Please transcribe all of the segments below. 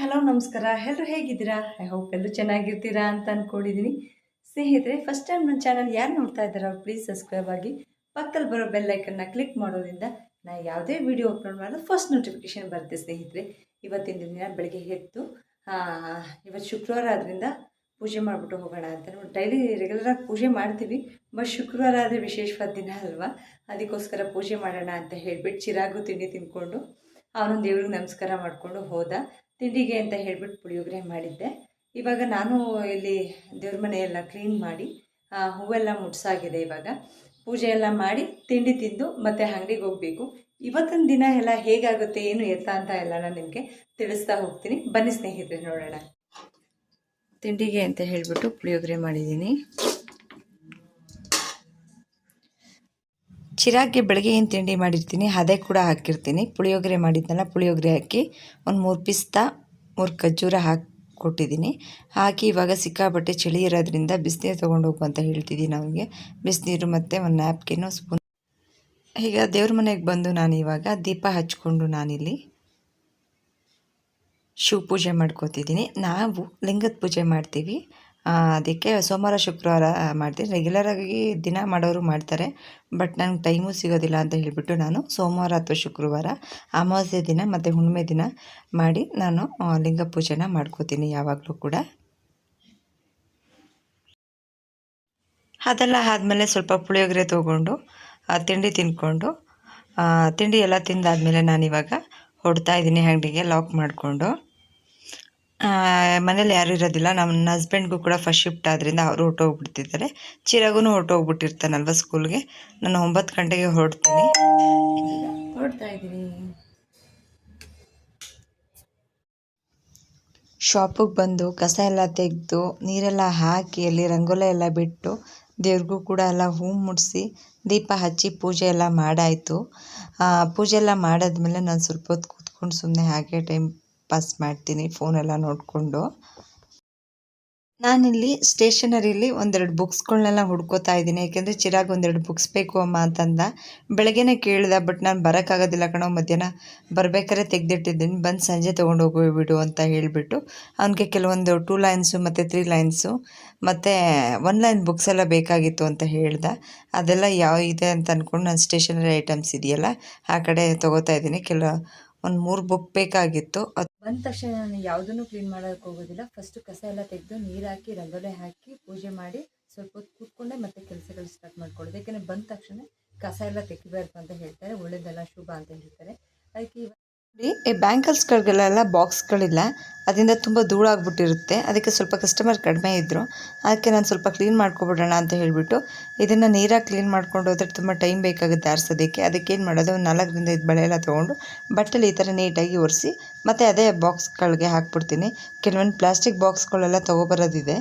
Hello ನಮಸ್ಕಾರ. ಎಲ್ಲರೂ ಹೇಗಿದ್ದೀರಾ? ಐ ಹೋಪ್ ಎಲ್ಲರೂ ಚೆನ್ನಾಗಿರ್ತೀರಾ ಅಂತ ಅಂದ್ಕೊಂಡಿದ್ದೀನಿ ಸ್ನೇಹಿತರೆ ಫಸ್ಟ್ ಟೈಮ್ ನನ್ನ ಚಾನಲ್ ಯಾರು ನೋಡ್ತಾ ಇದ್ದಾರೆ ಅವ್ರು ಪ್ಲೀಸ್ ಸಬ್ಸ್ಕ್ರೈಬ್ ಆಗಿ ಪಕ್ಕದಲ್ಲಿ ಬರೋ ಬೆಲ್ ಐಕನ್ನ ಕ್ಲಿಕ್ ಮಾಡೋದ್ರಿಂದ ನಾ ಯಾವುದೇ ವಿಡಿಯೋ ಅಪ್ಲೋಡ್ ಮಾಡಿದ್ರೆ ಫಸ್ಟ್ ನೋಟಿಫಿಕೇಶನ್ ಬರುತ್ತೆ ಸ್ನೇಹಿತರೆ. ಇವತ್ತಿನ ದಿನ ಬೆಳಗ್ಗೆ ಎದ್ದು ಇವತ್ತು ಶುಕ್ರವಾರ ಆದ್ದರಿಂದ ಪೂಜೆ ಮಾಡಿಬಿಟ್ಟು ಹೋಗೋಣ ಅಂತ ಡೈಲಿ ರೆಗ್ಯುಲರಾಗಿ ಪೂಜೆ ಮಾಡ್ತೀವಿ. ಬಟ್ ಶುಕ್ರವಾರ ಆದರೆ ವಿಶೇಷವಾದ ದಿನ ಅಲ್ವಾ? ಅದಕ್ಕೋಸ್ಕರ ಪೂಜೆ ಮಾಡೋಣ ಅಂತ ಹೇಳಿಬಿಟ್ಟು ಚಿರಾಗು ತಿಂಡಿ ತಿಂದ್ಕೊಂಡು ಅವನೊಂದು ದೇವ್ರಿಗೆ ನಮಸ್ಕಾರ ಮಾಡಿಕೊಂಡು ಹೋದ. ತಿಂಡಿಗೆ ಅಂತ ಹೇಳ್ಬಿಟ್ಟು ಪುಳಿಯೋಗರೆ ಮಾಡಿದ್ದೆ. ಇವಾಗ ನಾನು ಇಲ್ಲಿ ದೇವ್ರ ಮನೆಯೆಲ್ಲ ಕ್ಲೀನ್ ಮಾಡಿ ಹೂವೆಲ್ಲ ಮುಟ್ಸಾಗಿದೆ ಇವಾಗ. ಪೂಜೆ ಎಲ್ಲ ಮಾಡಿ ತಿಂಡಿ ತಿಂದು ಮತ್ತೆ ಅಂಗಡಿಗೆ ಹೋಗಬೇಕು. ಇವತ್ತಿನ ದಿನ ಎಲ್ಲ ಹೇಗಾಗುತ್ತೆ, ಏನು ಎತ್ತ ಅಂತ ಎಲ್ಲ ನಾನು ನಿಮಗೆ ತಿಳಿಸ್ತಾ ಹೋಗ್ತೀನಿ. ಬನ್ನಿ ಸ್ನೇಹಿತರೆ, ನೋಡೋಣ. ತಿಂಡಿಗೆ ಅಂತ ಹೇಳಿಬಿಟ್ಟು ಪುಳಿಯೋಗರೆ ಮಾಡಿದ್ದೀನಿ. ಚಿರಾಗ್ಗೆ ಬೆಳಗ್ಗೆ ಏನು ತಿಂಡಿ ಮಾಡಿರ್ತೀನಿ? ಅದೇ ಕೂಡ ಹಾಕಿರ್ತೀನಿ. ಪುಳಿಯೋಗರೆ ಮಾಡಿದ್ನಲ್ಲ ಪುಳಿಯೋಗರೆ ಹಾಕಿ ಒಂದು ಮೂರು ಪಿಸ್ತಾ, ಮೂರು ಖರ್ಜೂರ ಹಾಕಿ ಕೊಟ್ಟಿದ್ದೀನಿ ಹಾಕಿ ಇವಾಗ ಸಿಕ್ಕಾಪಟ್ಟೆ ಚಳಿ ಇರೋದ್ರಿಂದ ಬಿಸಿನೀರು ತೊಗೊಂಡು ಹೋಗು ಅಂತ ಹೇಳ್ತಿದ್ದೀನಿ ಅವನಿಗೆ ಬಿಸಿನೀರು ಮತ್ತು ಒಂದು ನ್ಯಾಪ್ಕಿನ್ನು ಸ್ಪೂನ್. ಈಗ ದೇವ್ರ ಮನೆಗೆ ಬಂದು ನಾನು ಇವಾಗ ದೀಪ ಹಚ್ಕೊಂಡು ನಾನಿಲ್ಲಿ ಶಿವ ಪೂಜೆ ಮಾಡ್ಕೋತಿದ್ದೀನಿ ನಾವು ಲಿಂಗದ ಪೂಜೆ ಮಾಡ್ತೀವಿ. ಅದಕ್ಕೆ ಸೋಮವಾರ, ಶುಕ್ರವಾರ ಮಾಡ್ತೀನಿ ರೆಗ್ಯುಲರಾಗಿ ದಿನ ಮಾಡೋರು ಮಾಡ್ತಾರೆ. ಬಟ್ ನಂಗೆ ಟೈಮು ಸಿಗೋದಿಲ್ಲ ಅಂತ ಹೇಳಿಬಿಟ್ಟು ನಾನು ಸೋಮವಾರ ಅಥವಾ ಶುಕ್ರವಾರ ಅಮಾವಾಸ್ಯೆ ದಿನ ಮತ್ತು ಹುಣ್ಣಿಮೆ ದಿನ ಮಾಡಿ ನಾನು ಲಿಂಗ ಪೂಜೆನ ಮಾಡ್ಕೋತೀನಿ ಯಾವಾಗಲೂ ಕೂಡ. ಅದೆಲ್ಲ ಆದಮೇಲೆ ಸ್ವಲ್ಪ ಪುಳಿಯೋಗರೆ ತೊಗೊಂಡು ತಿಂಡಿ ತಿಂದ್ಕೊಂಡು ತಿಂಡಿ ಎಲ್ಲ ತಿಂದಾದಮೇಲೆ ನಾನಿವಾಗ ಹೊಡ್ತಾ ಇದ್ದೀನಿ ಅಂಗಡಿಗೆ ಲಾಕ್ ಮಾಡಿಕೊಂಡು. ಮನೇಲಿ ಯಾರು ಇರೋದಿಲ್ಲ. ನಮ್ಮ ಹಸ್ಬೆಂಡ್ಗೂ ಕೂಡ ಫಸ್ಟ್ ಶಿಫ್ಟ್ ಆದ್ದರಿಂದ ಅವರು ಹೊರಟೋಗ್ಬಿಡ್ತಿದ್ದಾರೆ. ಚಿರಾಗೂ ಹೊರಟೋಗ್ಬಿಟ್ಟಿರ್ತಾನಲ್ವ ಸ್ಕೂಲ್ಗೆ ನಾನು ಒಂಬತ್ತು ಗಂಟೆಗೆ ಹೊರಡ್ತೀನಿ. ಹೊರಡ್ತಾ ಇದ್ದೀನಿ ಶಾಪಿಗೆ ಬಂದು ಕಸ ಎಲ್ಲ ತೆಗೆದು ನೀರೆಲ್ಲ ಹಾಕಿ ಅಲ್ಲಿ ರಂಗೋಲೆ ಎಲ್ಲ ಬಿಟ್ಟು ದೇವ್ರಿಗೂ ಕೂಡ ಎಲ್ಲ ಹೂ ಮುಡಿಸಿ ದೀಪ ಹಚ್ಚಿ ಪೂಜೆ ಎಲ್ಲ ಮಾಡಾಯಿತು. ಪೂಜೆ ಎಲ್ಲ ಮಾಡಾದ್ಮೇಲೆ ನಾನು ಸ್ವಲ್ಪ ಹೊತ್ತು ಕೂತ್ಕೊಂಡು ಸುಮ್ಮನೆ ಹಾಗೆ ಟೈಮ್ ಪಾಸ್ ಮಾಡ್ತೀನಿ ಫೋನೆಲ್ಲ ನೋಡಿಕೊಂಡು. ನಾನಿಲ್ಲಿ ಸ್ಟೇಷನರಿಲಿ ಒಂದೆರಡು ಬುಕ್ಸ್ಗಳನ್ನೆಲ್ಲ ಹುಡ್ಕೋತಾ ಇದ್ದೀನಿ. ಯಾಕೆಂದರೆ ಚಿರಾಗ್ ಒಂದೆರಡು ಬುಕ್ಸ್ ಬೇಕು ಅಮ್ಮ ಅಂತಂದ. ಬೆಳಗ್ಗೆನೇ ಕೇಳಿದ, ಬಟ್ ನಾನು ಬರೋಕ್ಕಾಗೋದಿಲ್ಲ ಕಣೋ, ಮಧ್ಯಾಹ್ನ ಬರಬೇಕಾದ್ರೆ ತೆಗೆದಿಟ್ಟಿದ್ದೀನಿ. ಬಂದು ಸಂಜೆ ತೊಗೊಂಡು ಹೋಗ್ಬಿಡು ಅಂತ ಹೇಳಿಬಿಟ್ಟು, ಅವನಿಗೆ ಕೆಲವೊಂದು ಟೂ ಲೈನ್ಸು ಮತ್ತು ತ್ರೀ ಲೈನ್ಸು ಮತ್ತು ಒನ್ ಲೈನ್ ಬುಕ್ಸ್ ಎಲ್ಲ ಬೇಕಾಗಿತ್ತು ಅಂತ ಹೇಳ್ದ. ಅದೆಲ್ಲ ಯಾವ ಇದೆ ಅಂತ ಅಂದ್ಕೊಂಡು ನಾನು ಸ್ಟೇಷನರಿ ಐಟಮ್ಸ್ ಇದೆಯಲ್ಲ, ಆ ಕಡೆ ತೊಗೋತಾ ಇದ್ದೀನಿ. ಕೆಲ ಒಂದು ಮೂರು ಬುಕ್ ಬೇಕಾಗಿತ್ತು. ಬಂದ ತಕ್ಷಣ ನಾನು ಯಾವುದನ್ನು ಕ್ಲೀನ್ ಮಾಡೋಕ್ಕೆ ಹೋಗೋದಿಲ್ಲ. ಫಸ್ಟು ಕಸ ಎಲ್ಲ ತೆಗೆದು ನೀರು ಹಾಕಿ ರಂಗೋಲೆ ಹಾಕಿ, ಪೂಜೆ ಮಾಡಿ ಸ್ವಲ್ಪ ಹೊತ್ತು ಕೂತ್ಕೊಂಡೆ ಮತ್ತೆ ಕೆಲಸಗಳು ಸ್ಟಾರ್ಟ್ ಮಾಡ್ಕೊಳ್ಳೋದು. ಯಾಕಂದ್ರೆ ಬಂದ ತಕ್ಷಣ ಕಸ ಎಲ್ಲ ತೆಗಿಬಾರ್ದು ಅಂತ ಹೇಳ್ತಾರೆ. ಒಳ್ಳೇದೆಲ್ಲ ಶುಭ ಅಂತ ಹೇಳ್ತಾರೆ. ಅದಕ್ಕೆ ಈ ಬ್ಯಾಂಕಲ್ಸ್ಗಳಿಗೆಲ್ಲ ಬಾಕ್ಸ್ಗಳಿಲ್ಲ. ಅದರಿಂದ ತುಂಬ ಧೂಳಾಗ್ಬಿಟ್ಟಿರುತ್ತೆ ಅದಕ್ಕೆ ಸ್ವಲ್ಪ ಕಸ್ಟಮರ್ ಕಡಿಮೆ ಇದ್ದರು ಅದಕ್ಕೆ ನಾನು ಸ್ವಲ್ಪ ಕ್ಲೀನ್ ಮಾಡ್ಕೊಬಿಡೋಣ ಅಂತ ಹೇಳಿಬಿಟ್ಟು ಇದನ್ನು ನೀರಾಗಿ ಕ್ಲೀನ್ ಮಾಡ್ಕೊಂಡು ಹೋದ್ರೆ ತುಂಬ ಟೈಮ್ ಬೇಕಾಗುತ್ತೆ ಆರಿಸೋದಕ್ಕೆ. ಅದಕ್ಕೆ ಏನು ಮಾಡೋದು? ಒಂದು ನಾಲ್ಕರಿಂದ ಐದು ಬಳೆ ಎಲ್ಲ ತೊಗೊಂಡು ಬಟ್ಟೆಲಿ ಈ ಥರ ನೀಟಾಗಿ ಒರೆಸಿ ಮತ್ತು ಅದೇ ಬಾಕ್ಸ್ಗಳಿಗೆ ಹಾಕ್ಬಿಡ್ತೀನಿ. ಕೆಲವೊಂದು ಪ್ಲಾಸ್ಟಿಕ್ ಬಾಕ್ಸ್ಗಳೆಲ್ಲ ತೊಗೊಬರೋದಿದೆ.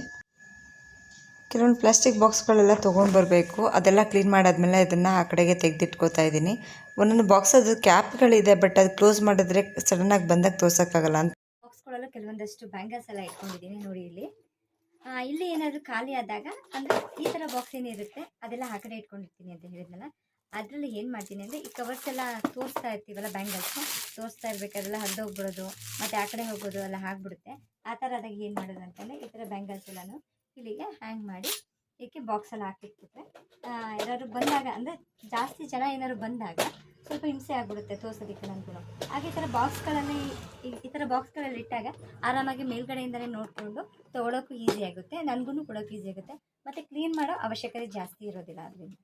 ಕೆಲವೊಂದು ಪ್ಲಾಸ್ಟಿಕ್ ಬಾಕ್ಸ್ಗಳೆಲ್ಲ ತೊಗೊಂಡು ಬರಬೇಕು. ಅದೆಲ್ಲ ಕ್ಲೀನ್ ಮಾಡಾದಮೇಲೆ ಇದನ್ನು ಆ ಕಡೆಗೆ ತೆಗೆದಿಟ್ಕೋತಾ ಇದ್ದೀನಿ ಒಂದೊಂದು ಬಾಕ್ಸ್ ಅದು ಕ್ಯಾಪ್ಗಳಿದೆ, ಬಟ್ ಅದು ಕ್ಲೋಸ್ ಮಾಡಿದ್ರೆ ಸಡನ್ನಾಗಿ ಬಂದಾಗ ತೋರ್ಸೋಕ್ಕಾಗಲ್ಲ ಅಂತ. ಬಾಕ್ಸ್ಗಳೆಲ್ಲ ಕೆಲವೊಂದಷ್ಟು ಬ್ಯಾಂಗಲ್ಸ್ ಎಲ್ಲ ಇಟ್ಕೊಂಡಿದ್ದೀನಿ ನೋಡಿ ಇಲ್ಲಿ. ಇಲ್ಲಿ ಏನಾದರೂ ಖಾಲಿ ಆದಾಗ, ಅಂದರೆ ಈ ಥರ ಬಾಕ್ಸ್ ಏನಿರುತ್ತೆ, ಅದೆಲ್ಲ ಆ ಕಡೆ ಇಟ್ಕೊಂಡಿರ್ತೀನಿ ಅಂತ ಹೇಳಿದ್ನಲ್ಲ. ಅದರಲ್ಲಿ ಏನು ಮಾಡ್ತೀನಿ ಅಂದರೆ, ಈ ಕವರ್ಸ್ ಎಲ್ಲ ತೋರಿಸ್ತಾ ಇರ್ತೀವಲ್ಲ ಬ್ಯಾಂಗಲ್ಸು, ತೋರಿಸ್ತಾ ಇರ್ಬೇಕಾದ್ರೆಲ್ಲ ಹರಿದು ಹೋಗ್ಬಿಡೋದು, ಮತ್ತು ಆ ಕಡೆ ಹೋಗೋದು ಎಲ್ಲ ಆಗ್ಬಿಡುತ್ತೆ. ಆ ಥರ ಆದಾಗ ಏನು ಮಾಡೋದು ಅಂತಂದರೆ, ಈ ಥರ ಬ್ಯಾಂಗಲ್ಸ್ ಎಲ್ಲನೂ ಇಲ್ಲಿಗೆ ಹ್ಯಾಂಗ್ ಮಾಡಿ ಏಕೆ ಬಾಕ್ಸಲ್ಲಿ ಹಾಕಿಟ್ಬಿಟ್ರೆ? ಯಾರಾದ್ರು ಬಂದಾಗ ಅಂದರೆ ಜಾಸ್ತಿ ಜನ ಏನಾದ್ರು ಬಂದಾಗ ಸ್ವಲ್ಪ ಹಿಂಸೆ ಆಗ್ಬಿಡುತ್ತೆ ತೋರ್ಸೋದಕ್ಕೆ ನನಗೂ ಹಾಗೆ ಈ ಥರ ಬಾಕ್ಸ್ಗಳಲ್ಲಿ ಈ ಥರ ಬಾಕ್ಸ್ಗಳಲ್ಲಿ ಇಟ್ಟಾಗ ಆರಾಮಾಗಿ ಮೇಲ್ಗಡೆಯಿಂದಲೇ ನೋಡಿಕೊಂಡು ತೊಗೊಳೋಕ್ಕೂ ಈಸಿ ಆಗುತ್ತೆ ನನಗೂ ಕೊಡೋಕೆ ಈಸಿ ಆಗುತ್ತೆ. ಮತ್ತು ಕ್ಲೀನ್ ಮಾಡೋ ಅವಶ್ಯಕತೆ ಜಾಸ್ತಿ ಇರೋದಿಲ್ಲ ಅದರಿಂದ.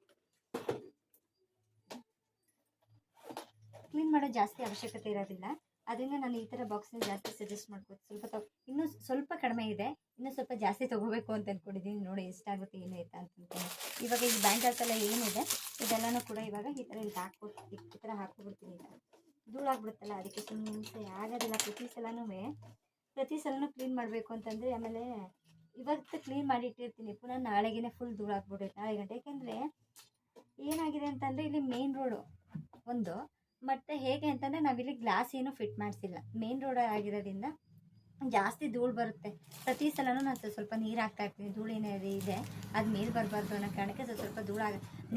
ಕ್ಲೀನ್ ಮಾಡೋ ಜಾಸ್ತಿ ಅವಶ್ಯಕತೆ ಇರೋದಿಲ್ಲ. ಅದರಿಂದ ನಾನು ಈ ಥರ ಬಾಕ್ಸ್ನ ಜಾಸ್ತಿ ಸಜೆಸ್ಟ್ ಮಾಡ್ಬೋದು ಸ್ವಲ್ಪ ತಗೊ ಇನ್ನೂ ಸ್ವಲ್ಪ ಕಡಿಮೆ ಇದೆ. ಇನ್ನೂ ಸ್ವಲ್ಪ ಜಾಸ್ತಿ ತೊಗೋಬೇಕು ಅಂತ ಅಂದ್ಕೊಂಡಿದ್ದೀನಿ ನೋಡಿ ಎಷ್ಟಾಗುತ್ತೆ ಏನು ಆಯ್ತಾ ಅಂತ ಅಂದ್ಕೊಂಡು ಇವಾಗ ಈ ಬ್ಯಾಂಗಲ್ಸ್ ಎಲ್ಲ ಏನಿದೆ, ಇದೆಲ್ಲನೂ ಕೂಡ ಇವಾಗ ಈ ಥರ ಇಲ್ಲಿ ಹಾಕ್ಬಿಟ್ಟು ಈ ಥರ ಹಾಕ್ಬಿಡ್ತೀನಿ ಈಗ. ಧೂಳಾಗ್ಬಿಡುತ್ತಲ್ಲ ಅದಕ್ಕೆ ಸುಮ್ಮನೆ ಆಗೋದಿಲ್ಲ. ಪ್ರತಿ ಸಲನೂ ಪ್ರತಿ ಸಲನೂ ಕ್ಲೀನ್ ಮಾಡಬೇಕು ಅಂತಂದರೆ ಆಮೇಲೆ ಇವತ್ತು ಕ್ಲೀನ್ ಮಾಡಿ ಇಟ್ಟಿರ್ತೀನಿ. ಪುನಃ ನಾಳೆಗೇ ಫುಲ್ ಧೂಳಾಗ್ಬಿಡುತ್ತೆ ನಾಳೆ ಗಂಟೆ ಯಾಕೆಂದರೆ ಏನಾಗಿದೆ ಅಂತಂದರೆ ಇಲ್ಲಿ ಮೇನ್ ರೋಡು ಒಂದು. ಮತ್ತು ಹೇಗೆ ಅಂತಂದರೆ ನಾವಿಲ್ಲಿ ಗ್ಲಾಸ್ ಏನು ಫಿಟ್ ಮಾಡಿಸಿಲ್ಲ. ಮೇನ್ ರೋಡ್ ಆಗಿರೋದ್ರಿಂದ ಜಾಸ್ತಿ ಧೂಳು ಬರುತ್ತೆ. ಪ್ರತಿ ಸಲನೂ ನಾನು ಸ್ವಲ್ಪ ನೀರು ಹಾಕ್ತಾ ಇರ್ತೀನಿ. ಧೂಳು ಏನಾದ್ರು ಇದೆ, ಅದು ಮೇಲೆ ಬರಬಾರ್ದು ಅನ್ನೋ ಕಾರಣಕ್ಕೆ ಸ್ವಲ್ಪ ಸ್ವಲ್ಪ ಧೂಳು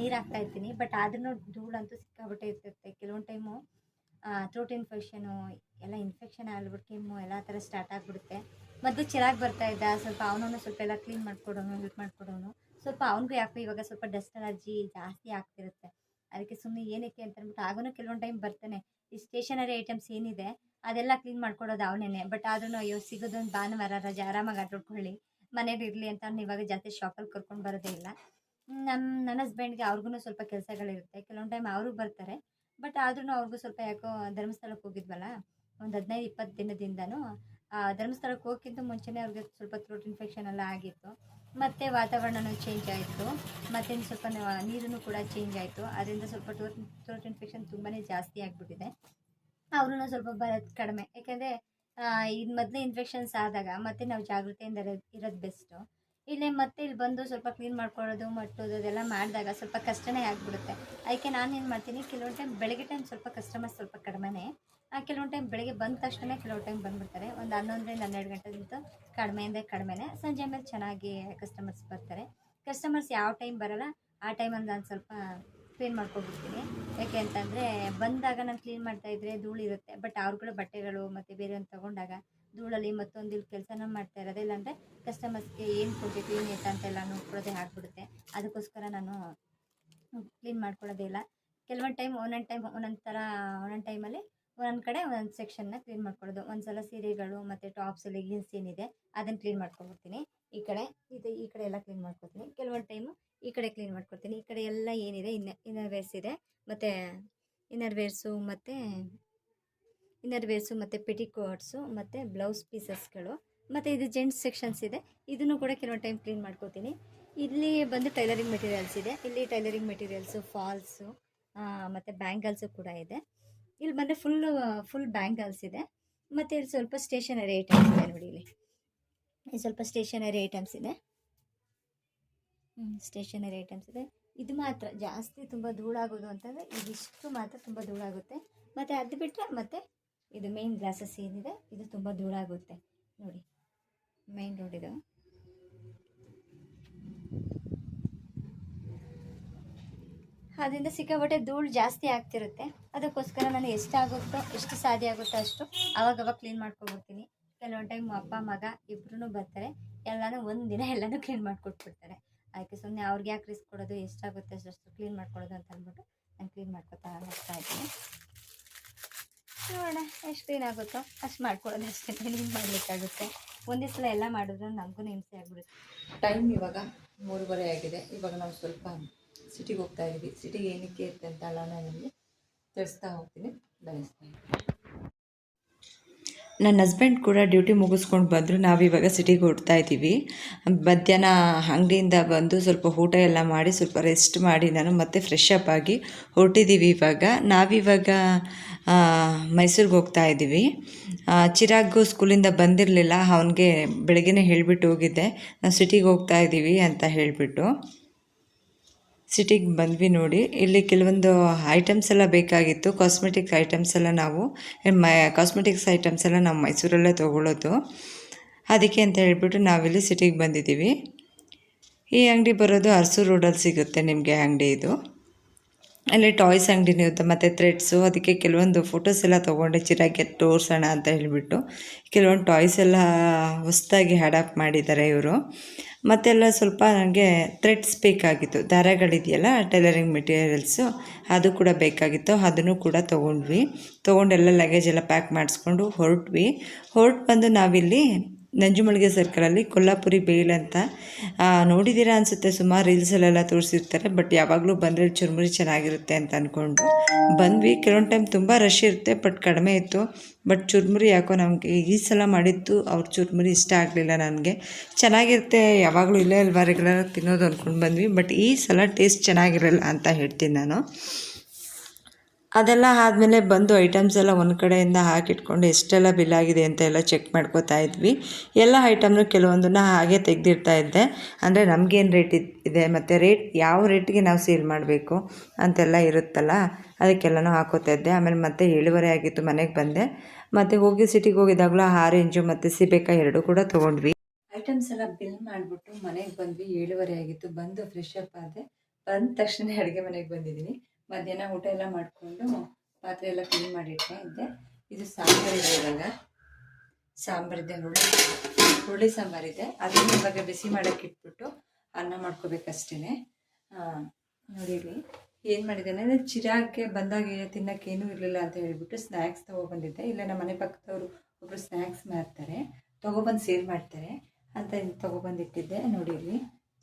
ನೀರು ಹಾಕ್ತಾ ಇರ್ತೀನಿ. ಬಟ್ ಆದ್ರೂ ಧೂಳಂತೂ ಸಿಕ್ಕಾಬಿಟ್ಟೆ ಇರ್ತಿರುತ್ತೆ. ಕೆಲವೊಂದು ಟೈಮು ಥ್ರೋಟ್ ಇನ್ಫೆಕ್ಷನು ಎಲ್ಲ ಇನ್ಫೆಕ್ಷನ್ ಆಗ್ಬಿಟ್ಟು ಕೆಮ್ಮು ಎಲ್ಲ ಥರ ಸ್ಟಾರ್ಟ್ ಆಗಿಬಿಡುತ್ತೆ. ಮದ್ದು ಚೆನ್ನಾಗಿ ಬರ್ತಾ ಇದ್ದ ಸ್ವಲ್ಪ ಅವನನ್ನು ಸ್ವಲ್ಪ ಎಲ್ಲ ಕ್ಲೀನ್ ಮಾಡ್ಕೊಡೋನು ಹೆಲ್ಪ್ ಮಾಡ್ಕೊಡೋನು. ಸ್ವಲ್ಪ ಅವನಿಗೂ ಯಾಕೋ ಇವಾಗ ಸ್ವಲ್ಪ ಡಸ್ಟ್ ಅಲರ್ಜಿ ಜಾಸ್ತಿ ಆಗ್ತಿರುತ್ತೆ. ಅದಕ್ಕೆ ಸುಮ್ಮನೆ ಏನಕ್ಕೆ ಅಂತ ಅಂದ್ಬಿಟ್ಟು ಆಗೂ ಕೆಲವೊಂದು ಟೈಮ್ ಬರ್ತಾನೆ. ಈ ಸ್ಟೇಷನರಿ ಐಟಮ್ಸ್ ಏನಿದೆ, ಅದೆಲ್ಲ ಕ್ಲೀನ್ ಮಾಡ್ಕೊಡೋದು ಅವನೇನೆ. ಬಟ್ ಆದ್ರೂ ಅಯ್ಯೋ, ಸಿಗೋದೊಂದು ಭಾನುವಾರ ರಜೆ, ಆರಾಮಾಗಿ ಆಟಾಡ್ಕೊಳ್ಳಿ ಮನೇಲಿ ಇರಲಿ ಅಂತ ಅವ್ನು ಇವಾಗ ಜಾಸ್ತಿ ಶಾಪಲ್ಲಿ ಕರ್ಕೊಂಡು ಬರೋದೇ ಇಲ್ಲ. ನಮ್ಮ ನನ್ನ ಹಸ್ಬೆಂಡ್ಗೆ ಅವ್ರಿಗೂ ಸ್ವಲ್ಪ ಕೆಲಸಗಳಿರುತ್ತೆ. ಕೆಲವೊಂದು ಟೈಮ್ ಅವರು ಬರ್ತಾರೆ. ಬಟ್ ಆದ್ರೂ ಅವ್ರಿಗೂ ಸ್ವಲ್ಪ ಯಾಕೋ ಧರ್ಮಸ್ಥಳಕ್ಕೆ ಹೋಗಿದ್ವಲ್ಲ, ಒಂದು ಹದಿನೈದು ಇಪ್ಪತ್ತು ದಿನದಿಂದನೂ ಧರ್ಮಸ್ಥಳಕ್ಕೆ ಹೋಗೋಕ್ಕಿಂತ ಮುಂಚೆನೇ ಅವ್ರಿಗೆ ಸ್ವಲ್ಪ ಥ್ರೋಟ್ ಇನ್ಫೆಕ್ಷನ್ ಎಲ್ಲ ಆಗಿತ್ತು. ಮತ್ತು ವಾತಾವರಣನೂ ಚೇಂಜ್ ಆಯಿತು. ಮತ್ತೆ ಸ್ವಲ್ಪ ನೀರು ಕೂಡ ಚೇಂಜ್ ಆಯಿತು. ಅದರಿಂದ ಸ್ವಲ್ಪ ಟೋರ್ ಥ್ರೋಟ್ ಇನ್ಫೆಕ್ಷನ್ ತುಂಬಾ ಜಾಸ್ತಿ ಆಗಿಬಿಟ್ಟಿದೆ. ಅವ್ರೂ ಸ್ವಲ್ಪ ಬರೋದು ಕಡಿಮೆ. ಯಾಕೆಂದರೆ ಇದು ಮೊದಲೇ ಇನ್ಫೆಕ್ಷನ್ಸ್ ಆದಾಗ ಮತ್ತೆ ನಾವು ಜಾಗೃತಿಯಿಂದ ಇರೋದು ಬೆಸ್ಟು ಇಲ್ಲೇ ಮತ್ತೆ ಇಲ್ಲಿ ಬಂದು ಸ್ವಲ್ಪ ಕ್ಲೀನ್ ಮಾಡ್ಕೊಳ್ಳೋದು, ಮಟ್ಟೋದು, ಅದೆಲ್ಲ ಮಾಡಿದಾಗ ಸ್ವಲ್ಪ ಕಷ್ಟನೇ ಆಗಿಬಿಡುತ್ತೆ. ಅದಕ್ಕೆ ಏನು ಮಾಡ್ತೀನಿ, ಕೆಲವೊಂದು ಟೈಮ್ ಬೆಳಗ್ಗೆ ಟೈಮ್ ಸ್ವಲ್ಪ ಕಸ್ಟಮರ್ಸ್ ಸ್ವಲ್ಪ ಕಡಿಮೆನೇ. ಕೆಲವೊಂದು ಟೈಮ್ ಬೆಳಗ್ಗೆ ಬಂದ ತಕ್ಷಣ ಕೆಲವು ಟೈಮ್ ಬಂದ್ಬಿಡ್ತಾರೆ. ಒಂದು ಹನ್ನೊಂದರಿಂದ ಹನ್ನೆರಡು ಗಂಟೆಗಿಂತ ಕಡಿಮೆಯಿಂದ ಕಡಿಮೆನೇ. ಸಂಜೆ ಮೇಲೆ ಚೆನ್ನಾಗಿ ಕಸ್ಟಮರ್ಸ್ ಬರ್ತಾರೆ. ಕಸ್ಟಮರ್ಸ್ ಯಾವ ಟೈಮ್ ಬರೋಲ್ಲ, ಆ ಟೈಮಲ್ಲಿ ನಾನು ಸ್ವಲ್ಪ ಕ್ಲೀನ್ ಮಾಡ್ಕೊಬಿಡ್ತೀನಿ. ಯಾಕೆ ಅಂತಂದರೆ ಬಂದಾಗ ನಾನು ಕ್ಲೀನ್ ಮಾಡ್ತಾ ಇದ್ದರೆ ಧೂಳಿರುತ್ತೆ ಬಟ್ ಕೂಡ ಬಟ್ಟೆಗಳು ಮತ್ತು ಬೇರೆಯವ್ರನ್ನ ತೊಗೊಂಡಾಗ ಧೂಳಲ್ಲಿ ಮತ್ತೊಂದು ಇಲ್ಲಿ ಕೆಲಸನ ಮಾಡ್ತಾ ಇರೋದೇ ಇಲ್ಲಾಂದರೆ ಕಸ್ಟಮರ್ಸ್ಗೆ ಏನು ಕೊಡಬೇಕು, ಏನು ಅಂತ ಅಂತೆಲ್ಲ ನೋಡ್ಕೊಳ್ಳೋದೇ ಆಗ್ಬಿಡುತ್ತೆ. ಅದಕ್ಕೋಸ್ಕರ ನಾನು ಕ್ಲೀನ್ ಮಾಡ್ಕೊಳ್ಳೋದೇ ಇಲ್ಲ. ಕೆಲವೊಂದು ಟೈಮ್ ಒಂದೊಂದು ಟೈಮ್ ಒಂದೊಂದು ಥರ ಒಂದೊಂದು ಟೈಮಲ್ಲಿ ಒಂದೊಂದು ಕಡೆ ಒಂದೊಂದು ಸೆಕ್ಷನ್ನ ಕ್ಲೀನ್ ಮಾಡ್ಕೊಳ್ಳೋದು ಒಂದು ಸಲ ಸೀರೆಗಳು ಮತ್ತು ಟಾಪ್ಸ್ ಲೆಗಿನ್ಸ್ ಏನಿದೆ ಅದನ್ನು ಕ್ಲೀನ್ ಮಾಡ್ಕೊಂಡ್ಬಿಡ್ತೀನಿ. ಈ ಕಡೆ ಇದು ಈ ಕಡೆ ಎಲ್ಲ ಕ್ಲೀನ್ ಮಾಡ್ಕೊತೀನಿ ಕೆಲವೊಂದು ಟೈಮು ಈ ಕಡೆ ಕ್ಲೀನ್ ಮಾಡ್ಕೊತೀನಿ ಈ ಕಡೆ ಎಲ್ಲ ಏನಿದೆ, ಇನ್ನ ಇನ್ನರ್ ವೇರ್ಸ್ ಇದೆ. ಮತ್ತು ಇನ್ನರ್ ವೇರ್ಸು ಮತ್ತು ಇನ್ನರ್ ವೇರ್ಸು ಮತ್ತು ಪೆಟಿಕೋಟ್ಸು ಮತ್ತು ಬ್ಲೌಸ್ ಪೀಸಸ್ಗಳು ಮತ್ತು ಇದು ಜೆಂಟ್ಸ್ ಸೆಕ್ಷನ್ಸ್ ಇದೆ. ಇದನ್ನು ಕೂಡ ಕೆಲವೊಂದು ಟೈಮ್ ಕ್ಲೀನ್ ಮಾಡ್ಕೋತೀನಿ ಇಲ್ಲಿ ಬಂದು ಟೈಲರಿಂಗ್ ಮೆಟೀರಿಯಲ್ಸ್ ಇದೆ. ಇಲ್ಲಿ ಟೈಲರಿಂಗ್ ಮೆಟೀರಿಯಲ್ಸು ಫಾಲ್ಸು ಮತ್ತು ಬ್ಯಾಂಗಲ್ಸು ಕೂಡ ಇದೆ. ಇಲ್ಲಿ ಬಂದರೆ ಫುಲ್ ಫುಲ್ ಬ್ಯಾಂಗಲ್ಸ್ ಇದೆ. ಮತ್ತು ಇಲ್ಲಿ ಸ್ವಲ್ಪ ಸ್ಟೇಷನರಿ ಐಟಮ್ಸ್ ಇದೆ ನೋಡಿ ಇಲ್ಲಿ. ಇಲ್ಲಿ ಸ್ವಲ್ಪ ಸ್ಟೇಷನರಿ ಐಟಮ್ಸ್ ಇದೆ. ಸ್ಟೇಷನರಿ ಐಟಮ್ಸ್ ಇದೆ. ಇದು ಮಾತ್ರ ಜಾಸ್ತಿ ತುಂಬ ಧೂಳಾಗೋದು ಅಂತಂದರೆ ಇದಿಷ್ಟು ಮಾತ್ರ ತುಂಬ ಧೂಳಾಗುತ್ತೆ ಮತ್ತು ಅದು ಬಿಟ್ಟರೆ ಮತ್ತು ಇದು ಮೇನ್ ಗ್ಲಾಸಸ್ ಏನಿದೆ, ಇದು ತುಂಬ ಧೂಳಾಗುತ್ತೆ ನೋಡಿ ಮೇನ್ ರೋಡ್ ಇದು. ಅದರಿಂದ ಸಿಕ್ಕಾಪಟ್ಟೆ ಧೂಳು ಜಾಸ್ತಿ ಆಗ್ತಿರುತ್ತೆ. ಅದಕ್ಕೋಸ್ಕರ ನಾನು ಎಷ್ಟಾಗುತ್ತೋ, ಎಷ್ಟು ಸಾಧ್ಯ ಆಗುತ್ತೋ ಅಷ್ಟು ಅವಾಗವಾಗ ಕ್ಲೀನ್ ಮಾಡ್ಕೊಬಿಡ್ತೀನಿ. ಕೆಲವೊಂದು ಟೈಮ್ ಅಪ್ಪ, ಮಗ ಇಬ್ರು ಬರ್ತಾರೆ. ಎಲ್ಲನೂ ಒಂದು ದಿನ ಎಲ್ಲನೂ ಕ್ಲೀನ್ ಮಾಡಿಕೊಟ್ಬಿಡ್ತಾರೆ. ಅದಕ್ಕೆ ಸುಮ್ಮನೆ ಅವ್ರಿಗೆ ಯಾಕೆ ರಿಸ್ಕ್ ಕೊಡೋದು, ಎಷ್ಟಾಗುತ್ತೆ ಅಷ್ಟು ಕ್ಲೀನ್ ಮಾಡ್ಕೊಡೋದು ಅಂತ ಅಂದ್ಬಿಟ್ಟು ನಾನು ಕ್ಲೀನ್ ಮಾಡ್ಕೊತಾ ಹೋಗ್ತಾ ಇದ್ದೀನಿ. ನೋಡೋಣ ಎಷ್ಟು ಕ್ಲೀನ್ ಆಗುತ್ತೋ ಅಷ್ಟು ಮಾಡ್ಕೊಡೋದು ಅಷ್ಟೇ. ಕ್ಲೀನ್ ಮಾಡಲಿಕ್ಕಾಗುತ್ತೆ? ಒಂದೇ ಸಲ ಎಲ್ಲ ಮಾಡಿದ್ರೆ ನಮಗೂ ಹಿಂಸೆ ಆಗ್ಬಿಡುತ್ತೆ. ಟೈಮ್ ಇವಾಗ ಮೂರುವರೆ ಆಗಿದೆ. ಇವಾಗ ನಾವು ಸ್ವಲ್ಪ ಸಿಟಿಗೆ ಹೋಗ್ತಾ ಇದ್ದೀವಿ. ಸಿಟಿಗೆ ಏನಕ್ಕೆ ಇರುತ್ತೆ ಅಂತ ನಾನು ನಿಮಗೆ ತಿಳಿಸ್ತಾ ಹೋಗ್ತೀನಿ. ಬೆಳೆಸ್ತಾ ನನ್ನ ಹಸ್ಬೆಂಡ್ ಕೂಡ ಡ್ಯೂಟಿ ಮುಗಿಸ್ಕೊಂಡು ಬಂದರು. ನಾವಿವಾಗ ಸಿಟಿಗೆ ಹೊಡ್ತಾ ಇದ್ದೀವಿ. ಮಧ್ಯಾಹ್ನ ಅಂಗಡಿಯಿಂದ ಬಂದು ಸ್ವಲ್ಪ ಊಟ ಎಲ್ಲ ಮಾಡಿ, ಸ್ವಲ್ಪ ರೆಸ್ಟ್ ಮಾಡಿ ನಾನು ಮತ್ತೆ ಫ್ರೆಶ್ ಅಪ್ ಆಗಿ ಹೊರಟಿದ್ದೀವಿ ಇವಾಗ. ನಾವಿವಾಗ ಮೈಸೂರಿಗೆ ಹೋಗ್ತಾ ಇದ್ದೀವಿ. ಚಿರಾಗ್ ಚಿರಾಗು ಸ್ಕೂಲಿಂದ ಬಂದಿರಲಿಲ್ಲ. ಅವನಿಗೆ ಬೆಳಗ್ಗೆನೇ ಹೇಳಿಬಿಟ್ಟು ಹೋಗಿದ್ದೆ. ನಾವು ಸಿಟಿಗೆ ಹೋಗ್ತಾ ಇದ್ದೀವಿ ಅಂತ ಹೇಳಿಬಿಟ್ಟು. ಸಿಟಿಗೆ ಬಂದ್ವಿ ನೋಡಿ. ಇಲ್ಲಿ ಕೆಲವೊಂದು ಐಟಮ್ಸ್ ಎಲ್ಲ ಬೇಕಾಗಿತ್ತು. ಕಾಸ್ಮೆಟಿಕ್ ಐಟಮ್ಸ್ ಎಲ್ಲ ನಾವು ಮೈ ಕಾಸ್ಮೆಟಿಕ್ಸ್ ಐಟಮ್ಸ್ ಎಲ್ಲ ನಾವು ಮೈಸೂರಲ್ಲೇ ತೊಗೊಳ್ಳೋದು ಅದಕ್ಕೆ ಅಂತ ಹೇಳಿಬಿಟ್ಟು ನಾವಿಲ್ಲಿ ಸಿಟಿಗೆ ಬಂದಿದ್ದೀವಿ. ಈ ಅಂಗಡಿ ಬರೋದು ಅರಸು ರೋಡಲ್ಲಿ ಸಿಗುತ್ತೆ ನಿಮಗೆ ಅಂಗಡಿ ಇದು. ಅಲ್ಲಿ ಟಾಯ್ಸ್ ಅಂಗಡಿನೂ ಇರುತ್ತೆ, ಮತ್ತು ಥ್ರೆಡ್ಸು ಅದಕ್ಕೆ ಕೆಲವೊಂದು ಫೋಟೋಸ್ ಎಲ್ಲ ತೊಗೊಂಡೆ ಚಿರಾಗಿ ತೋರಿಸೋಣ ಅಂತ ಹೇಳಿಬಿಟ್ಟು ಕೆಲವೊಂದು ಟಾಯ್ಸ್ ಎಲ್ಲ ಹೊಸದಾಗಿ ಹ್ಯಾಡಪ್ ಮಾಡಿದ್ದಾರೆ ಇವರು. ಮತ್ತೆಲ್ಲ ಸ್ವಲ್ಪ ನನಗೆ ಥ್ರೆಡ್ಸ್ ಬೇಕಾಗಿತ್ತು, ದಾರಗಳಿದೆಯಲ್ಲ ಟೈಲರಿಂಗ್ ಮೆಟೀರಿಯಲ್ಸು ಅದು ಕೂಡ ಬೇಕಾಗಿತ್ತು, ಅದನ್ನು ಕೂಡ ತೊಗೊಂಡ್ವಿ. ತೊಗೊಂಡೆಲ್ಲ ಲಗೇಜ್ ಎಲ್ಲ ಪ್ಯಾಕ್ ಮಾಡಿಸ್ಕೊಂಡು ಹೊರಟ್ವಿ. ಹೊರಟು ಬಂದು ನಾವಿಲ್ಲಿ ನಂಜುಮಳಿಗೆ ಸರ್ಕಲಲ್ಲಿ ಕೊಲ್ಲಾಪುರಿ ಬೇಲ್ ಅಂತ ನೋಡಿದ್ದೀರಾ ಅನಿಸುತ್ತೆ. ಸುಮಾರು ರೀಲ್ಸಲ್ಲೆಲ್ಲ ತೋರಿಸಿರ್ತಾರೆ ಬಟ್ ಯಾವಾಗಲೂ ಬಂದರೆ ಚುರುಮುರಿ ಚೆನ್ನಾಗಿರುತ್ತೆ ಅಂತ ಅಂದ್ಕೊಂಡು ಬಂದ್ವಿ. ಕೆಲವೊಂದು ಟೈಮ್ ತುಂಬ ರಶ್ ಇರುತ್ತೆ ಬಟ್ ಕಡಿಮೆ ಇತ್ತು. ಬಟ್ ಚುರುಮುರಿ ಯಾಕೋ ನಮಗೆ ಈ ಸಲ ಮಾಡಿದ್ದು ಅವ್ರ ಚುರುಮುರಿ ಇಷ್ಟ ಆಗಲಿಲ್ಲ ನನಗೆ. ಚೆನ್ನಾಗಿರುತ್ತೆ, ಯಾವಾಗಲೂ ಇಲ್ಲೇ ಅಲ್ವಾ ರೆಗ್ಯುಲರ್ ತಿನ್ನೋದು ಅಂದ್ಕೊಂಡು ಬಂದ್ವಿ ಬಟ್ ಈ ಸಲ ಟೇಸ್ಟ್ ಚೆನ್ನಾಗಿರಲ್ಲ ಅಂತ ಹೇಳ್ತೀನಿ ನಾನು. ಅದೆಲ್ಲ ಆದಮೇಲೆ ಬಂದು ಐಟಮ್ಸ್ ಎಲ್ಲ ಒಂದು ಕಡೆಯಿಂದ ಹಾಕಿಟ್ಕೊಂಡು ಎಷ್ಟೆಲ್ಲ ಬಿಲ್ ಆಗಿದೆ ಅಂತ ಎಲ್ಲ ಚೆಕ್ ಮಾಡ್ಕೋತಾ ಇದ್ವಿ. ಎಲ್ಲ ಐಟಮ್ನು ಕೆಲವೊಂದನ್ನು ಹಾಗೆ ತೆಗೆದಿರ್ತಾ ಇದ್ದೆ. ಅಂದರೆ ನಮಗೇನು ರೇಟ್ ಇದೆ ಮತ್ತು ರೇಟ್ ಯಾವ ರೇಟಿಗೆ ನಾವು ಸೇಲ್ ಮಾಡಬೇಕು ಅಂತೆಲ್ಲ ಇರುತ್ತಲ್ಲ, ಅದಕ್ಕೆಲ್ಲನೂ ಹಾಕೋತಾ ಇದ್ದೆ. ಆಮೇಲೆ ಮತ್ತೆ ಏಳುವರೆ ಆಗಿತ್ತು ಮನೆಗೆ ಬಂದೆ. ಮತ್ತು ಹೋಗಿ ಸಿಟಿಗೆ ಹೋಗಿದಾಗಲೂ ಆರೆಂಜು ಮತ್ತು ಸೀಬೆಕಾಯಿ ಎರಡು ಕೂಡ ತೊಗೊಂಡ್ವಿ. ಐಟಮ್ಸ್ ಎಲ್ಲ ಬಿಲ್ ಮಾಡಿಬಿಟ್ಟು ಮನೆಗೆ ಬಂದ್ವಿ. ಏಳುವರೆ ಆಗಿತ್ತು. ಬಂದು ಫ್ರೆಶ್ ಅಪ್ ಆದೆ. ಬಂದ ತಕ್ಷಣ ಅಡುಗೆ ಮನೆಗೆ ಬಂದಿದ್ದೀನಿ ಮಧ್ಯಾಹ್ನ ಊಟ ಎಲ್ಲ ಮಾಡಿಕೊಂಡು ಪಾತ್ರೆ ಎಲ್ಲ ಕ್ಲೀನ್ ಮಾಡಿಟ್ಟೆ ಇದ್ದೆ. ಇದು ಸಾಂಬಾರಿದೆ ಇವಾಗ. ಸಾಂಬಾರಿದೆ ಹುಳಿ ಹುರುಳಿ ಸಾಂಬಾರಿದೆ ಅದನ್ನು ಇವಾಗ ಬಿಸಿ ಮಾಡೋಕ್ಕೆ ಇಟ್ಬಿಟ್ಟು ಅನ್ನ ಮಾಡ್ಕೋಬೇಕಷ್ಟೇ ನೋಡಿರಿ, ಏನು ಮಾಡಿದ್ದೇನೆ, ಅಂದರೆ ಚಿರಾಗ್ಗೆ ಬಂದಾಗ ತಿನ್ನೋಕೆ ಏನೂ ಇರಲಿಲ್ಲ ಅಂತ ಹೇಳಿಬಿಟ್ಟು ಸ್ನ್ಯಾಕ್ಸ್ ತೊಗೊಬಂದಿದ್ದೆ. ಇಲ್ಲ, ನಮ್ಮ ಮನೆ ಪಕ್ಕದವರು ಒಬ್ಬರು ಸ್ನ್ಯಾಕ್ಸ್ ಮಾಡ್ತಾರೆ. ತೊಗೊಬಂದು ಸೇಲ್ ಮಾಡ್ತಾರೆ ಅಂತ ತೊಗೊಬಂದಿಟ್ಟಿದ್ದೆ. ನೋಡಿರಿ,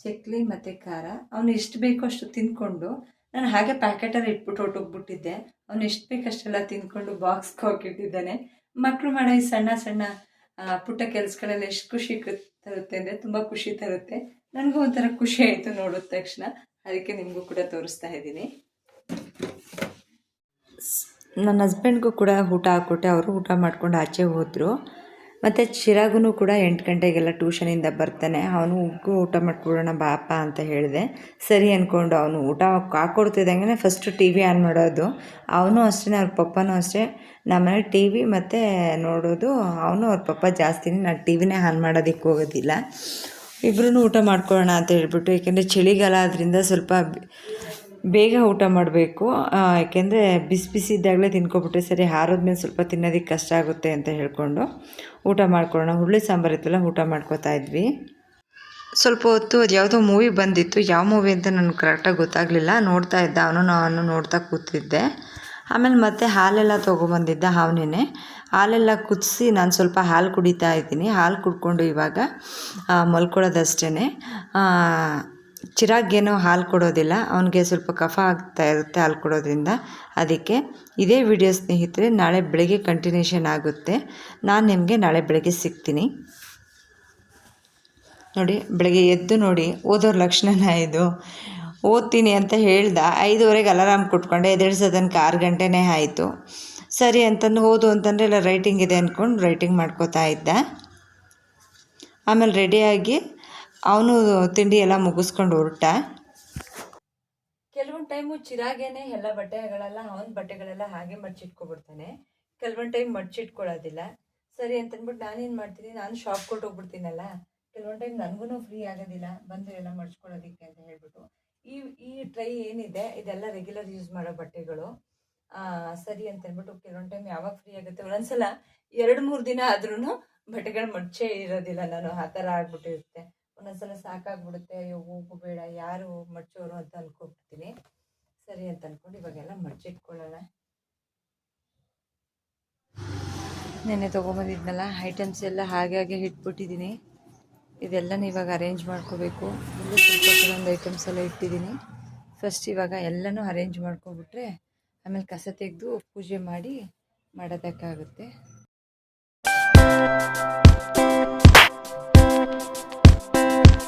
ಚಕ್ಲಿ ಮತ್ತು ಖಾರ. ಅವನು ಎಷ್ಟು ಬೇಕೋ ಅಷ್ಟು ತಿಂದ್ಕೊಂಡು ನಾನು ಹಾಗೆ ಪ್ಯಾಕೆಟಲ್ಲಿ ಇಟ್ಬಿಟ್ಟು ಹೊಟ್ಟೋಗ್ಬಿಟ್ಟಿದ್ದೆ ಅವನು ಎಷ್ಟು ಬೇಕಷ್ಟೆಲ್ಲ ತಿಂದ್ಕೊಂಡು ಬಾಕ್ಸ್ಗೆ ಹೋಗಿಟ್ಟಿದ್ದಾನೆ. ಮಕ್ಕಳು ಮಾಡೋ, ಈ ಸಣ್ಣ ಸಣ್ಣ ಪುಟ್ಟ ಕೆಲಸಗಳೆಲ್ಲ ಎಷ್ಟು ಖುಷಿ ತರುತ್ತೆ ಅಂದರೆ ತುಂಬ ಖುಷಿ ತರುತ್ತೆ. ನನಗೂ ಒಂಥರ ಖುಷಿ ಆಯಿತು ನೋಡಿದ ತಕ್ಷಣ. ಅದಕ್ಕೆ ನಿಮಗೂ ಕೂಡ ತೋರಿಸ್ತಾ ಇದ್ದೀನಿ. ನನ್ನ ಹಸ್ಬೆಂಡ್ಗೂ ಕೂಡ ಊಟ ಹಾಕ್ಕೊಟ್ಟೆ. ಅವರು ಊಟ ಮಾಡ್ಕೊಂಡು ಆಚೆ ಹೋದರು. ಮತ್ತು ಚಿರಾಗೂ ಕೂಡ ಎಂಟು ಗಂಟೆಗೆಲ್ಲ ಟ್ಯೂಷನಿಂದ ಬರ್ತಾನೆ. ಅವನು ಉಗ್ಗು ಊಟ ಮಾಡ್ಕೊಡೋಣ ಬಾಪ ಅಂತ ಹೇಳಿದೆ. ಸರಿ ಅಂದ್ಕೊಂಡು ಅವನು. ಊಟ ಹಾಕ್ಕೊಡ್ತಿದ್ದಂಗೆ ಫಸ್ಟು ಟಿ ವಿ ಆನ್ ಮಾಡೋದು. ಅವನು ಅಷ್ಟೇ, ಅವ್ರ ಪಪ್ಪನೂ ಅಷ್ಟೇ. ನಮ್ಮನೆ ಟಿ ವಿ ಮತ್ತು ನೋಡೋದು. ಅವನು ಅವ್ರ ಪಪ್ಪ ಜಾಸ್ತಿನೇ. ನಾನು ಟಿ ವಿನೇ ಆನ್ ಮಾಡೋದಕ್ಕೆ ಹೋಗೋದಿಲ್ಲ. ಇಬ್ಬರೂ ಊಟ ಮಾಡ್ಕೊಳ್ಳೋಣ ಅಂತ ಹೇಳ್ಬಿಟ್ಟು, ಏಕೆಂದರೆ ಚಳಿಗಾಲ ಆದ್ದರಿಂದ ಸ್ವಲ್ಪ ಬೇಗ ಊಟ ಮಾಡಬೇಕು. ಯಾಕೆಂದರೆ ಬಿಸಿ ಬಿಸಿ ಇದ್ದಾಗಲೇ ತಿನ್ಕೊಬಿಟ್ರೆ ಸರಿ, ಹಾರೋದ್ಮೇಲೆ ಸ್ವಲ್ಪ ತಿನ್ನೋದಕ್ಕೆ ಕಷ್ಟ ಆಗುತ್ತೆ ಅಂತ ಹೇಳ್ಕೊಂಡು. ಊಟ ಮಾಡ್ಕೊಳ್ಳೋಣ. ಹುರುಳಿ ಸಾಂಬಾರು ಇತ್ತಲ್ಲ, ಊಟ ಮಾಡ್ಕೊತಾ ಇದ್ವಿ. ಸ್ವಲ್ಪ ಹೊತ್ತು ಅದು ಯಾವುದೋ ಮೂವಿ ಬಂದಿತ್ತು. ಯಾವ ಮೂವಿ ಅಂತ ನನಗೆ ಕರೆಕ್ಟಾಗಿ ಗೊತ್ತಾಗಲಿಲ್ಲ. ನೋಡ್ತಾ ಇದ್ದ. ಅವನು ನಾನು ನೋಡ್ತಾ ಕೂತಿದ್ದೆ. ಆಮೇಲೆ ಮತ್ತೆ ಹಾಲೆಲ್ಲ ತೊಗೊಬಂದಿದ್ದ ಅವನೇ ಹಾಲೆಲ್ಲ ಕುದಿಸಿ ನಾನು ಸ್ವಲ್ಪ ಹಾಲು ಕುಡಿತಾ ಇದ್ದೀನಿ. ಹಾಲು ಕುಡ್ಕೊಂಡು ಇವಾಗ ಮಲ್ಕೊಳ್ಳೋದಷ್ಟೇ ಚಿರಾಗೇನೋ ಹಾಲು ಕೊಡೋದಿಲ್ಲ, ಅವನಿಗೆ ಸ್ವಲ್ಪ ಕಫ ಆಗ್ತಾ ಇರುತ್ತೆ ಹಾಲು ಕೊಡೋದ್ರಿಂದ. ಅದಕ್ಕೆ ಇದೇ ವಿಡಿಯೋ ಸ್ನೇಹಿತರೆ, ನಾಳೆ ಬೆಳಗ್ಗೆ ಕಂಟಿನ್ಯೂಷನ್ ಆಗುತ್ತೆ. ನಾನು ನಿಮಗೆ ನಾಳೆ ಬೆಳಗ್ಗೆ ಸಿಗ್ತೀನಿ. ನೋಡಿ, ಬೆಳಗ್ಗೆ ಎದ್ದು ನೋಡಿ, ಓದೋರ ಲಕ್ಷಣನ ಇದು. ಓದ್ತೀನಿ ಅಂತ ಹೇಳ್ದ, ಐದುವರೆಗೆ ಅಲಾರಾಮ್ ಕೊಟ್ಕೊಂಡೆ ಎದ್ದೇಳ್ಸೋ ತನಕ ಆರು ಗಂಟೆನೇ ಆಯಿತು. ಸರಿ ಅಂತಂದು ಓದು ಅಂತಂದರೆ ಎಲ್ಲ ರೈಟಿಂಗ್ ಇದೆ ಅಂದ್ಕೊಂಡು ರೈಟಿಂಗ್ ಮಾಡ್ಕೋತಾ ಇದ್ದ. ಆಮೇಲೆ ರೆಡಿಯಾಗಿ ಅವನು ತಿಂಡಿ ಎಲ್ಲ ಮುಗಿಸ್ಕೊಂಡು ಹೊರಟ. ಕೆಲವೊಂದು ಟೈಮು ಚಿರಾಗೇನೆ ಎಲ್ಲ ಬಟ್ಟೆಗಳೆಲ್ಲ ಅವನ ಬಟ್ಟೆಗಳೆಲ್ಲ ಹಾಗೆ ಮಡ್ಚಿಟ್ಕೊಬಿಡ್ತಾನೆ. ಕೆಲವೊಂದು ಟೈಮ್ ಮಡ್ಚಿಟ್ಕೊಳ್ಳೋದಿಲ್ಲ ಸರಿ ಅಂತಂದ್ಬಿಟ್ಟು ನಾನೇನು ಮಾಡ್ತೀನಿ? ನಾನು ಶಾಪ್ ಕೊಟ್ಟು ಹೋಗ್ಬಿಡ್ತೀನಲ್ಲ. ಕೆಲವೊಂದು ಟೈಮ್ ನನಗೂ ಫ್ರೀ ಆಗೋದಿಲ್ಲ. ಬಂದು ಎಲ್ಲ ಮಡ್ಚ್ಕೊಳ್ಳೋದಿಕ್ಕೆ ಅಂತ ಹೇಳ್ಬಿಟ್ಟು. ಈ ಈ ಟ್ರೈ ಏನಿದೆ? ಇದೆಲ್ಲ ರೆಗ್ಯುಲರ್ ಯೂಸ್ ಮಾಡೋ ಬಟ್ಟೆಗಳು. ಸರಿ ಅಂತ ಅಂದ್ಬಿಟ್ಟು ಕೆಲವೊಂದು ಟೈಮ್ ಯಾವಾಗ ಫ್ರೀ ಆಗುತ್ತೆ? ಒಂದೊಂದ್ಸಲ ಎರಡು ಮೂರು ದಿನ ಆದ್ರೂ ಬಟ್ಟೆಗಳು ಮಡ್ಚೇ ಇರೋದಿಲ್ಲ ನಾನು. ಆ ಥರ ಆಗ್ಬಿಟ್ಟಿರುತ್ತೆ. ಒಂದೊಂದ್ಸಲ ಸಾಕಾಗ್ಬಿಡುತ್ತೆ, ಅಯ್ಯೋ ಹೋಗು ಬೇಡ, ಯಾರು ಮಡ್ಚೋರು ಅಂತ ಅನ್ಕೊಬಿಡ್ತೀನಿ ಸರಿ ಅಂತ ಅನ್ಕೊಂಡು ಇವಾಗೆಲ್ಲ ಮಡ್ಚಿಟ್ಕೊಳ್ಳೋಣ. ನೆನ್ನೆ ತೊಗೊಂಬಂದಿದ್ನಲ್ಲ ಐಟಮ್ಸ್ ಎಲ್ಲ ಹಾಗೆ ಹಾಗೆ ಇಟ್ಬಿಟ್ಟಿದ್ದೀನಿ. ಇದೆಲ್ಲನೂ ಇವಾಗ ಅರೇಂಜ್ ಮಾಡ್ಕೋಬೇಕು. ಇಲ್ಲೂ ಸ್ವಲ್ಪ ಕೆಲವೊಂದು ಐಟಮ್ಸ್ ಎಲ್ಲ ಇಟ್ಟಿದ್ದೀನಿ. ಫಸ್ಟ್ ಇವಾಗ ಎಲ್ಲನೂ ಅರೇಂಜ್ ಮಾಡ್ಕೊಬಿಟ್ರೆ, ಆಮೇಲೆ ಕಸ ತೆಗೆದು ಪೂಜೆ ಮಾಡಿ ಮಾಡೋದಕ್ಕಾಗುತ್ತೆ.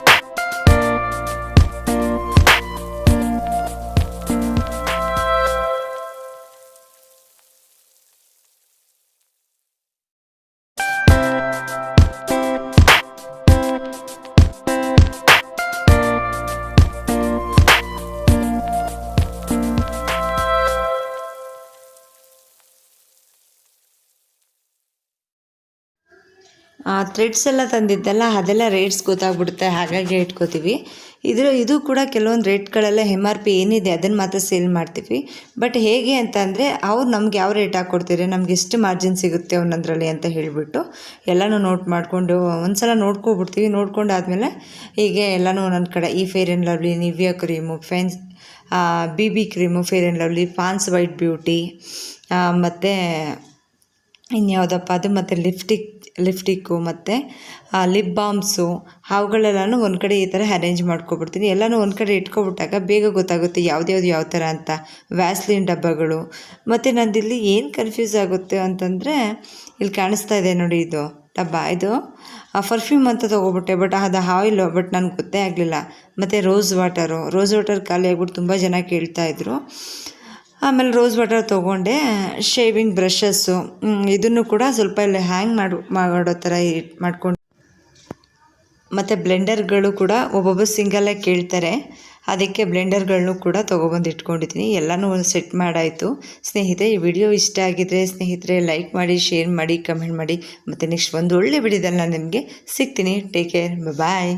off. ಥ್ರೆಡ್ಸ್ ಎಲ್ಲ ತಂದಿದ್ದೆಲ್ಲ, ಅದೆಲ್ಲ ರೇಟ್ಸ್ ಗೊತ್ತಾಗ್ಬಿಡುತ್ತೆ, ಹಾಗಾಗಿ ಇಟ್ಕೋತೀವಿ. ಇದರ, ಇದು ಕೂಡ ಕೆಲವೊಂದು ರೇಟ್ಗಳೆಲ್ಲ ಎಂ ಆರ್ ಪಿ ಏನಿದೆ ಅದನ್ನು ಮಾತ್ರ ಸೇಲ್ ಮಾಡ್ತೀವಿ. ಬಟ್ ಹೇಗೆ ಅಂತ ಅಂದರೆ ಅವ್ರು ನಮ್ಗೆ ಯಾವ ರೇಟ್ ಹಾಕ್ಕೊಡ್ತೀರಿ ನಮ್ಗೆ ಎಷ್ಟು ಮಾರ್ಜಿನ್ ಸಿಗುತ್ತೆ ಒಂದೊಂದರಲ್ಲಿ ಅಂತ ಹೇಳಿಬಿಟ್ಟು ಎಲ್ಲನೂ ನೋಟ್ ಮಾಡಿಕೊಂಡು, ಒಂದ್ಸಲ ನೋಡ್ಕೊಬಿಡ್ತೀವಿ. ನೋಡ್ಕೊಂಡಾದ್ಮೇಲೆ ಹೀಗೆ ಎಲ್ಲನೂ ಒಂದೊಂದು ಕಡೆ ಈ fair and lovely Nivea cream fence B B cream fair and lovely ಫಾನ್ಸ್ white beauty ಮತ್ತು ಇನ್ಯಾವುದಪ್ಪ ಅದು ಮತ್ತು ಲಿಫ್ಟಿಕ್ ಲಿಫ್ಟಿಕ್ಕು ಮತ್ತು ಲಿಪ್ ಬಾಮ್ಸು ಅವುಗಳೆಲ್ಲನೂ ಒಂದು ಕಡೆ ಈ ಥರ ಅರೇಂಜ್ ಮಾಡ್ಕೊಬಿಡ್ತೀನಿ. ಎಲ್ಲನೂ ಒಂದು ಕಡೆ ಇಟ್ಕೊಬಿಟ್ಟಾಗ ಬೇಗ ಗೊತ್ತಾಗುತ್ತೆ ಯಾವ್ದ್ಯಾವ್ದು ಯಾವ ಥರ ಅಂತ. ವ್ಯಾಸ್ಲಿನ್ ಡಬ್ಬಗಳು. ಮತ್ತು ನಂದಿಲ್ಲಿ ಏನು ಕನ್ಫ್ಯೂಸ್ ಆಗುತ್ತೆ ಅಂತಂದರೆ, ಇಲ್ಲಿ ಕಾಣಿಸ್ತಾ ಇದೆ ನೋಡಿ ಇದು ಡಬ್ಬ. ಇದು ಪರ್ಫ್ಯೂಮ್ ಅಂತ ತೊಗೊಬಿಟ್ಟೆ ಬಟ್ ಅದು ಆಯಿಲು ಬಟ್ ನನಗೆ ಗೊತ್ತೇ ಆಗಲಿಲ್ಲ. ಮತ್ತು ರೋಸ್ ವಾಟರು ರೋಸ್ ವಾಟರ್ ಖಾಲಿ ಆಗ್ಬಿಟ್ಟು ತುಂಬ ಜನ ಕೇಳ್ತಾಯಿದ್ರು ಆಮೇಲೆ ರೋಸ್ ವಾಟರ್ ತೊಗೊಂಡೆ ಶೇವಿಂಗ್ ಬ್ರಷಸ್ಸು ಇದನ್ನು ಕೂಡ ಸ್ವಲ್ಪ ಇಲ್ಲಿ ಹ್ಯಾಂಗ್ ಮಾಡು, ಮಾಡೋ ಥರ ಮಾಡಿಕೊಂಡು. ಮತ್ತು ಬ್ಲೆಂಡರ್ಗಳು ಕೂಡ ಒಬ್ಬೊಬ್ಬರು ಸಿಂಗಲಾಗಿ ಕೇಳ್ತಾರೆ. ಅದಕ್ಕೆ ಬ್ಲೆಂಡರ್ಗಳನ್ನು ಕೂಡ ತೊಗೊಬಂದು ಇಟ್ಕೊಂಡಿದ್ದೀನಿ. ಎಲ್ಲನೂ ಒಂದು ಸೆಟ್ ಮಾಡಾಯಿತು. ಸ್ನೇಹಿತರೆ, ಈ ವಿಡಿಯೋ ಇಷ್ಟ ಆಗಿದ್ರೆ ಸ್ನೇಹಿತರೆ ಲೈಕ್ ಮಾಡಿ ಶೇರ್ ಮಾಡಿ ಕಮೆಂಟ್ ಮಾಡಿ. ಮತ್ತು ನೆಕ್ಸ್ಟ್ ಒಂದು ಒಳ್ಳೆ ವಿಡಿಯೋದಲ್ಲಿ ನಾನು ನಿಮಗೆ ಸಿಗ್ತೀನಿ. Take care bye